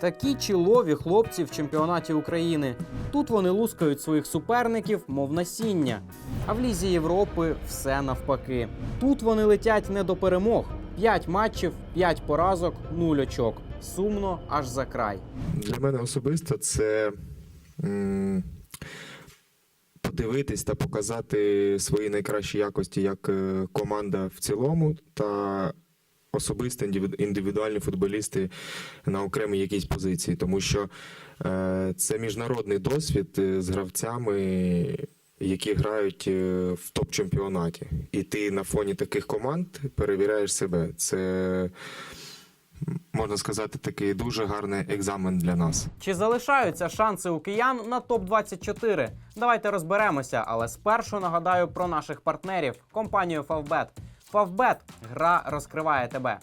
Такі чілові хлопці в чемпіонаті України. Тут вони лускають своїх суперників, мов насіння. А в лізі Європи все навпаки. Тут вони летять не до перемог. П'ять матчів, п'ять поразок, нуль очок. Сумно аж за край. Для мене особисто це м, подивитись та показати свої найкращі якості як е, команда в цілому та особисто індиві- індивідуальні футболісти на окремій якійсь позиції, тому що е, це міжнародний досвід е, з гравцями. Які грають е, в топ-чемпіонаті, і ти на фоні таких команд перевіряєш себе. Це можна сказати, такий дуже гарний екзамен для нас. Чи залишаються шанси у киян на топ 24 Давайте розберемося, але спершу нагадаю про наших партнерів компанію Favbet. Favbet – гра розкриває тебе.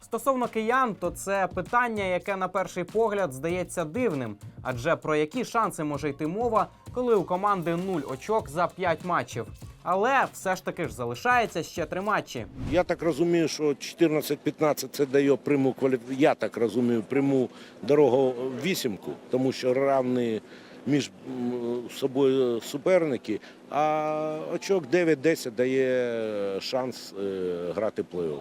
Стосовно киян, то це питання, яке на перший погляд здається дивним. Адже про які шанси може йти мова, коли у команди 0 очок за 5 матчів. Але все ж таки ж залишається ще три матчі. Я так розумію, що 14-15 це дає пряму кваліф... Я так розумію, пряму дорогу вісімку, тому що равні між собою суперники, а очок 9-10 дає шанс е, грати плей-офф.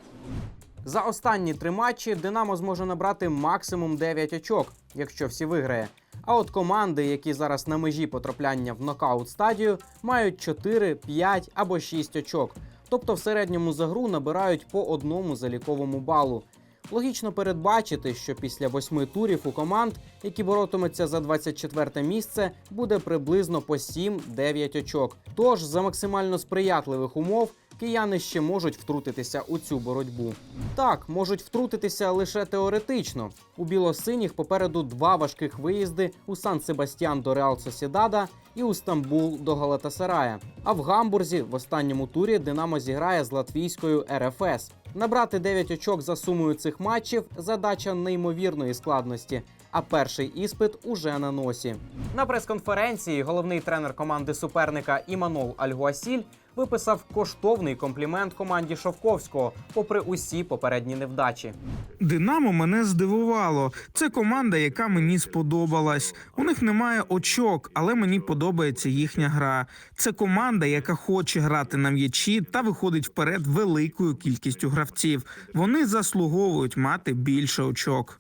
За останні три матчі Динамо зможе набрати максимум 9 очок, якщо всі виграє. А от команди, які зараз на межі потрапляння в нокаут стадію, мають 4, 5 або 6 очок. Тобто в середньому за гру набирають по одному заліковому балу. Логічно передбачити, що після восьми турів у команд, які боротимуться за 24 місце, буде приблизно по 7-9 очок. Тож за максимально сприятливих умов кияни ще можуть втрутитися у цю боротьбу. Так, можуть втрутитися лише теоретично. У білосиніх попереду два важких виїзди у Сан-Себастьян до Реал Сосідада і у Стамбул до Галатасарая. А в Гамбурзі в останньому турі Динамо зіграє з латвійською РФС. Набрати 9 очок за сумою цих матчів задача неймовірної складності. А перший іспит уже на носі. На прес-конференції головний тренер команди суперника Іманол Альгуасіль виписав коштовний комплімент команді Шовковського, попри усі попередні невдачі. Динамо мене здивувало. Це команда, яка мені сподобалась. У них немає очок, але мені подобається їхня гра. Це команда, яка хоче грати на м'ячі та виходить вперед великою кількістю гравців. Вони заслуговують мати більше очок.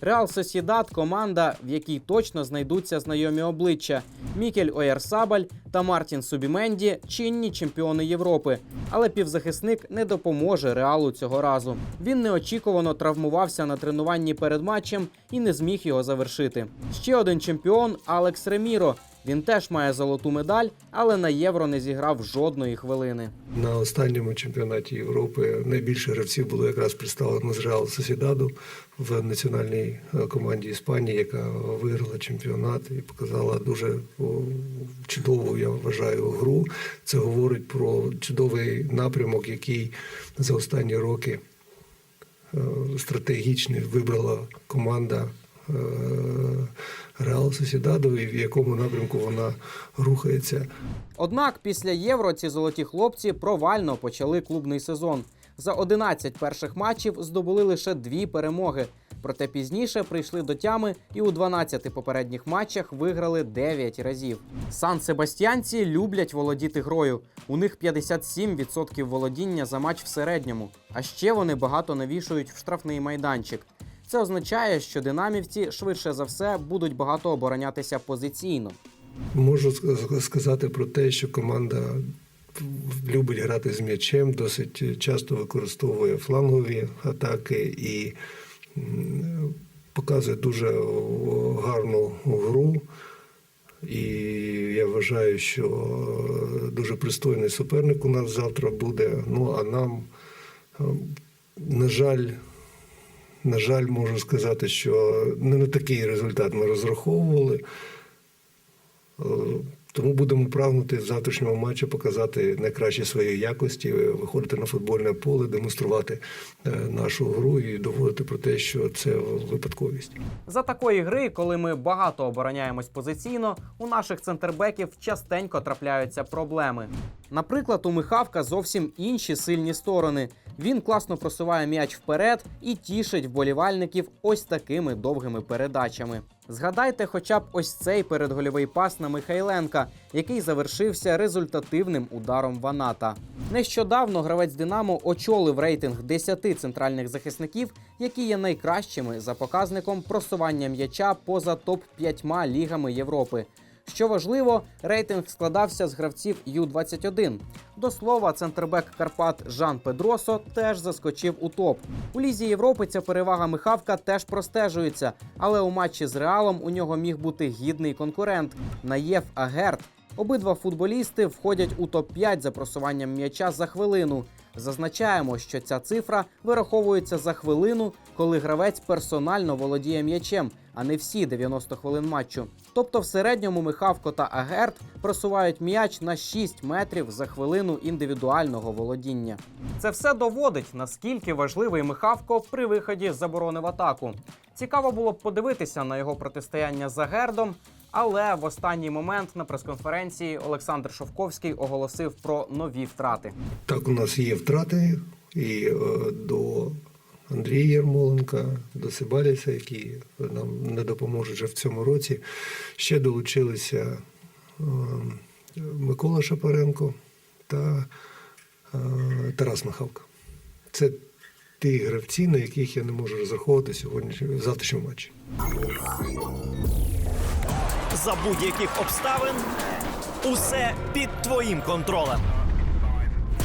Реал Сосідат команда, в якій точно знайдуться знайомі обличчя: Мікель Оярсабаль та Мартін Субіменді чинні чемпіони Європи. Але півзахисник не допоможе реалу цього разу. Він неочікувано травмувався на тренуванні перед матчем і не зміг його завершити. Ще один чемпіон Алекс Реміро. Він теж має золоту медаль, але на євро не зіграв жодної хвилини. На останньому чемпіонаті Європи найбільше гравців було якраз представлено з Реал Сосідаду в національній е, команді Іспанії, яка виграла чемпіонат і показала дуже чудову, я вважаю, гру. Це говорить про чудовий напрямок, який за останні роки е, стратегічний вибрала команда. Е, Реал Сосідаду і в якому напрямку вона рухається. Однак після євро ці золоті хлопці провально почали клубний сезон. За 11 перших матчів здобули лише дві перемоги. Проте пізніше прийшли до тями і у 12 попередніх матчах виграли 9 разів. Сан Себастьянці люблять володіти грою. У них 57% володіння за матч в середньому. А ще вони багато навішують в штрафний майданчик. Це означає, що динамівці швидше за все будуть багато оборонятися позиційно. Можу сказати про те, що команда любить грати з м'ячем, досить часто використовує флангові атаки і показує дуже гарну гру. І я вважаю, що дуже пристойний суперник у нас завтра буде. Ну а нам, е, на жаль, на жаль, можу сказати, що не на такий результат ми розраховували. Е, Тому будемо прагнути в завтрашньому матчі показати найкращі свої якості, виходити на футбольне поле, демонструвати е, нашу гру і доводити про те, що це випадковість. За такої гри, коли ми багато обороняємось позиційно, у наших центрбеків частенько трапляються проблеми. Наприклад, у Михавка зовсім інші сильні сторони. Він класно просуває м'яч вперед і тішить вболівальників ось такими довгими передачами. Згадайте хоча б ось цей передгольовий пас на Михайленка, який завершився результативним ударом Ваната. Нещодавно гравець Динамо очолив рейтинг 10 центральних захисників, які є найкращими за показником просування м'яча поза топ 5 лігами Європи. Що важливо, рейтинг складався з гравців Ю-21. До слова, центрбек Карпат Жан Педросо теж заскочив у топ. У лізі Європи ця перевага Михавка теж простежується, але у матчі з Реалом у нього міг бути гідний конкурент Наєв Агерт. Обидва футболісти входять у топ-5 за просуванням м'яча за хвилину. Зазначаємо, що ця цифра вираховується за хвилину, коли гравець персонально володіє м'ячем, а не всі 90 хвилин матчу. Тобто, в середньому Михавко та Агерт просувають м'яч на 6 метрів за хвилину індивідуального володіння. Це все доводить, наскільки важливий Михавко при виході заборони в атаку. Цікаво було б подивитися на його протистояння з Агердом, але в останній момент на прес-конференції Олександр Шовковський оголосив про нові втрати. Так, у нас є втрати і е, до Андрія Ярмоленка, до Сибаліса, які нам не допоможуть вже в цьому році. Ще долучилися е, Микола Шапаренко та е, Тарас Михавка. Це ті гравці, на яких я не можу розраховувати сьогодні в завтрашньому матчі. За будь-яких обставин усе під твоїм контролем.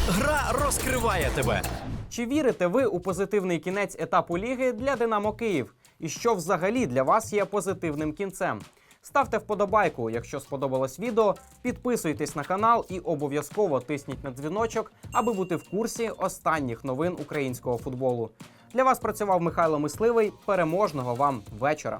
Гра розкриває тебе. Чи вірите ви у позитивний кінець етапу ліги для Динамо Київ? І що взагалі для вас є позитивним кінцем? Ставте вподобайку, якщо сподобалось відео, підписуйтесь на канал і обов'язково тисніть на дзвіночок, аби бути в курсі останніх новин українського футболу. Для вас працював Михайло Мисливий. Переможного вам вечора.